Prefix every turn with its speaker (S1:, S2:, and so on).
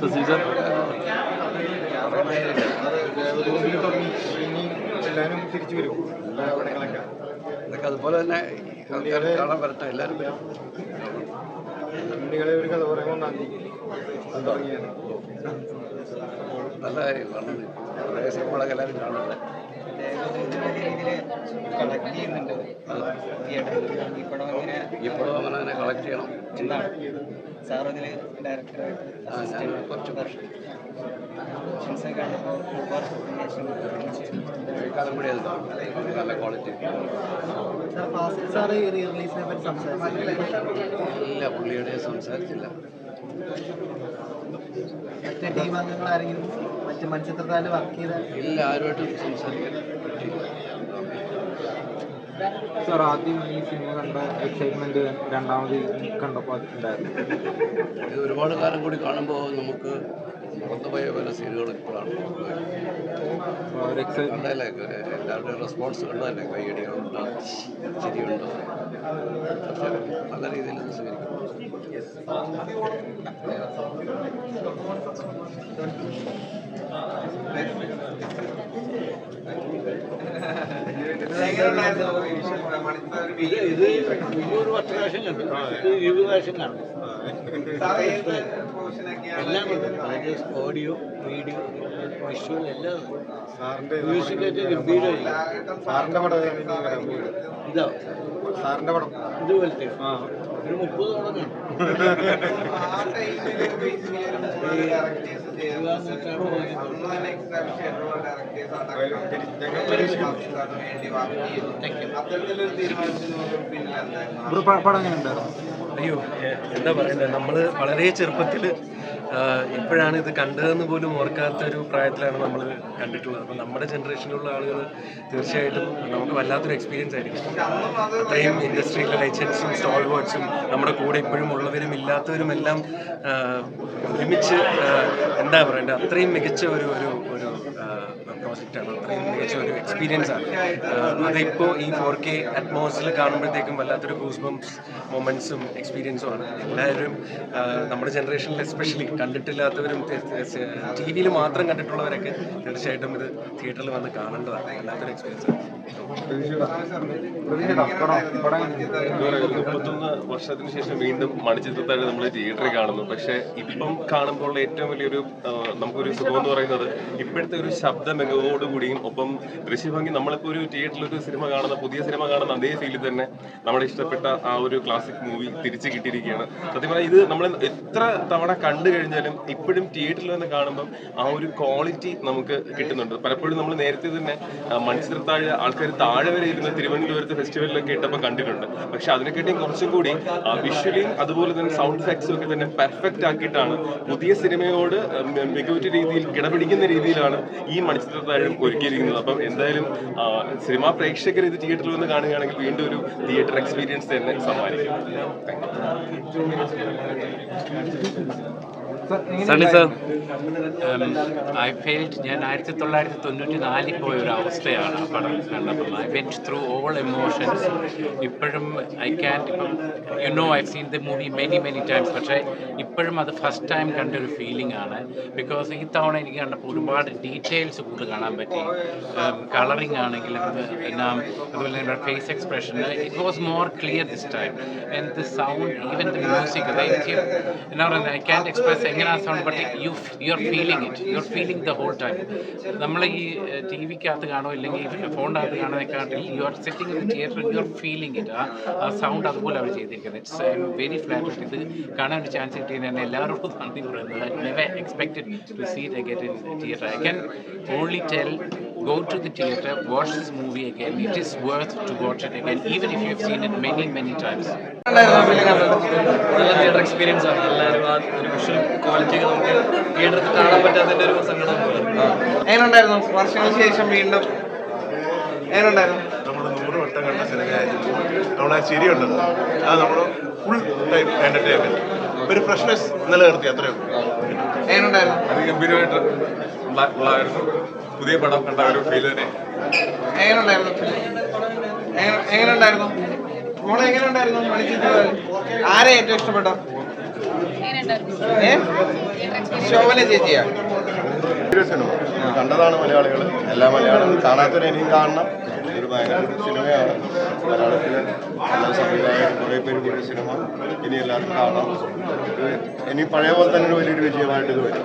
S1: Sasi sir
S2: ഇതൊക്കെ അതുപോലെ തന്നെ കാണാൻ വരട്ടെ എല്ലാവരും വരും.
S3: ഉണ്ണികളെ ഒരു കഥ പറയാൻ ഒന്നാം തീയതി
S2: നല്ല കാര്യം കാണുന്നത് കുറേ സിനിമകളൊക്കെ എല്ലാവരും കാണുന്നുണ്ട് അങ്ങനെ ചെയ്യണം കുറച്ച്. നല്ല ക്വാളിറ്റി ഇല്ല പുള്ളിയുടെ സംസാരിച്ചില്ല
S4: മറ്റ് ടീം അംഗങ്ങൾ ആരെങ്കിലും മറ്റ് മത്സ്യത്തൊഴിലാളി വർക്ക് ചെയ്ത
S2: ഇല്ല ആരുമായിട്ടും സംസാരിക്കാൻ
S5: സർ ആദ്യം ഈ സിനിമ കണ്ട എക്സൈറ്റ്മെന്റ് രണ്ടാമത് കണ്ടപ്പോൾ ഉണ്ടായിരുന്നു
S2: ഇത് ഒരുപാട് കാലം കൂടി കാണുമ്പോൾ നമുക്ക് മറന്നുപോയ പല സീനുകളും ഇപ്പോഴാണ് കണ്ടല്ലേ എല്ലാവരുടെയും റെസ്പോൺസ് കണ്ടതല്ലേ? കൈയടികളുണ്ട് ചിരിയുണ്ട്? പക്ഷേ നല്ല രീതിയിൽ ഇത് സ്വീകരിക്കും
S1: ഇത് ഒരു വർഷം പ്രാവശ്യം കണ്ടു. ഇത് ഇരുപത് പ്രാവശ്യം കാണും എല്ലാം ഓഡിയോ വീഡിയോ വിഷ്വൽ എല്ലാം മ്യൂസിക്കായിട്ട് ഗംഭീരമായി
S3: സാറിന്റെ പടം
S1: ഇതാ
S3: സാറിന്റെ പടം.
S1: ഇതുപോലത്തെ
S3: ആ.
S1: ഒരു മുപ്പത് തവണ കാണും
S5: പടം എങ്ങനെ ഉണ്ടായിരുന്നു
S6: അയ്യോ എന്താ പറയണ്ടേ നമ്മൾ വളരെ ചെറുപ്പത്തിൽ ഇപ്പോഴാണ് ഇത് കണ്ടതെന്ന് പോലും ഓർക്കാത്ത ഒരു പ്രായത്തിലാണ് നമ്മൾ കണ്ടിട്ടുള്ളത്. അപ്പം നമ്മുടെ ജനറേഷനിലുള്ള ആളുകൾ തീർച്ചയായിട്ടും നമുക്ക് വല്ലാത്തൊരു എക്സ്പീരിയൻസ് ആയിരിക്കും. അത്രയും ഇൻഡസ്ട്രിയിലെ ലൈസൻസും സ്റ്റോൾ വേർഡ്സും നമ്മുടെ കൂടെ ഇപ്പോഴും ഉള്ളവരും ഇല്ലാത്തവരും എല്ലാം ഒരുമിച്ച് എന്താ പറയേണ്ടത് അത്രയും മികച്ച ഒരു ഒരു ഒരു പ്രോജക്റ്റാണ് അത്രയും മികച്ച ഒരു എക്സ്പീരിയൻസ് ആണ്. അതിപ്പോൾ ഈ ഫോർ കെ അറ്റ്മോസിൽ കാണുമ്പോഴത്തേക്കും വല്ലാത്തൊരു ഗൂസ് ബംസ് എക്സ്പീരിയൻസും ആണ്. എല്ലാവരും നമ്മുടെ ജനറേഷനിൽ എസ്പെഷ്യലി കണ്ടിട്ടില്ലാത്തവരും ടി വിയിൽ മാത്രം കണ്ടിട്ടുള്ളവരൊക്കെ തീർച്ചയായിട്ടും ഇത് തിയേറ്ററിൽ വന്ന് കാണേണ്ടതാണ്. വല്ലാത്തൊരു എക്സ്പീരിയൻസ് ആണ്.
S7: മുപ്പത്തൊന്ന് വർഷത്തിന് ശേഷം വീണ്ടും മണിച്ചിത്രത്താഴ് നമ്മൾ തിയേറ്ററിൽ കാണുന്നു. പക്ഷെ ഇപ്പം കാണുമ്പോൾ ഏറ്റവും വലിയൊരു നമുക്കൊരു സുഖം എന്ന് പറയുന്നത് ഇപ്പോഴത്തെ ഒരു ശബ്ദ മികവോടുകൂടിയും ഒപ്പം ദൃശ്യഭംഗി നമ്മളിപ്പോൾ ഒരു തിയേറ്ററിൽ ഒരു സിനിമ കാണുന്ന പുതിയ സിനിമ കാണുന്ന അതേ ഫീലിൽ തന്നെ നമ്മുടെ ഇഷ്ടപ്പെട്ട ആ ഒരു ക്ലാസിക് മൂവി തിരിച്ചു കിട്ടിയിരിക്കുകയാണ്. സത്യം പറഞ്ഞാൽ ഇത് നമ്മൾ എത്ര തവണ കണ്ടു കഴിഞ്ഞാലും ഇപ്പോഴും തിയേറ്ററിൽ തന്നെ കാണുമ്പം ആ ഒരു ക്വാളിറ്റി നമുക്ക് കിട്ടുന്നുണ്ട്. പലപ്പോഴും നമ്മൾ നേരത്തെ തന്നെ ആ, മണിച്ചിത്രത്താഴ് ആൾക്കാർ താഴെ വരെ ഇരുന്ന് തിരുവനന്തപുരത്ത് ഫെസ്റ്റിവലിലൊക്കെ ഇട്ടപ്പോൾ കണ്ടിട്ടുണ്ട്. പക്ഷെ അതിനെക്കാട്ടിയും കുറച്ചും കൂടി വിഷ്വലിയും അതുപോലെ തന്നെ സൗണ്ട് എഫക്ട്സും ഒക്കെ തന്നെ പെർഫെക്റ്റ് ആക്കിയിട്ടാണ് പുതിയ സിനിമയോട് മികവുറ്റ രീതിയിൽ കിടപിടിക്കുന്ന രീതിയിലാണ് ഈ മണിച്ചിത്രത്താഴം ഒരുക്കിയിരിക്കുന്നത് അപ്പം എന്തായാലും സിനിമാ പ്രേക്ഷകർ ഇത് തിയേറ്ററിൽ വന്ന് കാണുകയാണെങ്കിൽ വീണ്ടും ഒരു തിയേറ്റർ എക്സ്പീരിയൻസ് തന്നെ സമ്മാനിക്കും.
S8: സണ്ണി സർ ഐ ഫെയിൽഡ് ഞാൻ ആയിരത്തി തൊള്ളായിരത്തി തൊണ്ണൂറ്റി നാലിൽ പോയ ഒരു അവസ്ഥയാണ് ആ പടം കണ്ടപ്പോൾ I went through all emotions ഇപ്പോഴും ഐ ക്യാൻ ഇപ്പം you know I seen the movie many many times പക്ഷേ ഇപ്പോഴും അത് ഫസ്റ്റ് ടൈം കണ്ടൊരു ഫീലിംഗ് ആണ്. ബിക്കോസ് ഈ തവണ എനിക്ക് കണ്ടപ്പോൾ ഒരുപാട് ഡീറ്റെയിൽസ് കൂടുതൽ കാണാൻ പറ്റി. കളറിംഗ് ആണെങ്കിലും അത് എന്നാ അതുപോലെ തന്നെ face expression it was more clear this time and the sound even the music അത് എനിക്ക് എന്നാ പറയുന്നത് ഐ ക്യാൻ എക്സ്പ്രസ് എങ്ങനെ ആ sound but you you are feeling it you are feeling the whole time നമ്മൾ ഈ ടി വിക്കകത്ത് കാണോ ഇല്ലെങ്കിൽ ഫോണിനകത്ത് കാണുന്നതിനെക്കാട്ടിൽ you are setting in theatre you are feeling it ആ സൗണ്ട് അതുപോലെ അവർ ചെയ്തിരിക്കുന്നത്. It's I M very flat ഇത് കാണാൻ ഒരു ചാൻസ് കിട്ടിയതിന് എല്ലാവരോടും നന്ദി പറയുന്നത്. I never expected to see it again in theatre I can only tell go to the theater, watch this movie again. It is worth to watch it again, even if you have seen it many, many times.
S9: നല്ല theatre experience ആണ്. എല്ലാവരും ആ ഒരു visual quality നമുക്ക് തിയേറ്ററിൽ കാണാൻ പറ്റാത്തതിന്റെ ഒരു സങ്കടം
S10: എങ്ങനെയുണ്ടായിരുന്നു വർഷങ്ങൾക്ക് ശേഷം വീണ്ടും എങ്ങനെയുണ്ടായിരുന്നു
S11: നമ്മൾ നൂറ് വട്ടം കണ്ട സിനിമയായിരുന്നു. ചിരിയുണ്ടല്ലോ അത് നമ്മൾ ഫുൾ ടൈം എന്റർടൈൻമെന്റ് ഒരു ഫ്രഷ്നെസ് നിലനിർത്തി അത്രയും
S10: എങ്ങനെയുണ്ടായിരുന്നു
S7: അതിഗംഭീരമായിട്ട് ഉള്ളായിരുന്നു. പുതിയ പടം കണ്ട ഒരു ഫീൽ തന്നെ.
S10: എങ്ങനെയുണ്ടായിരുന്നു എങ്ങനെ- എങ്ങനെയുണ്ടായിരുന്നു മോളെ എങ്ങനെയുണ്ടായിരുന്നു മണിച്ചിത്ര ആരെ ഏറ്റവും ഇഷ്ടപ്പെട്ടോ? ശോഭന ചേച്ചിയാ?
S11: കണ്ടതാണ് മലയാളികൾ എല്ലാ മലയാളികളും കാണാത്തവരെ ഇനിയും കാണണം. ഒരു ഭയങ്കര സിനിമയാണ്. മലയാളത്തിലെ എല്ലാ സംവിധായകരും കുറേ പേര് കൂടിയ സിനിമ. ഇനി എല്ലാവരും കാണാം. ഇനി പഴയ പോലെ തന്നെ ഒരു വലിയൊരു വിജയമായിട്ട് ഇത് വരും.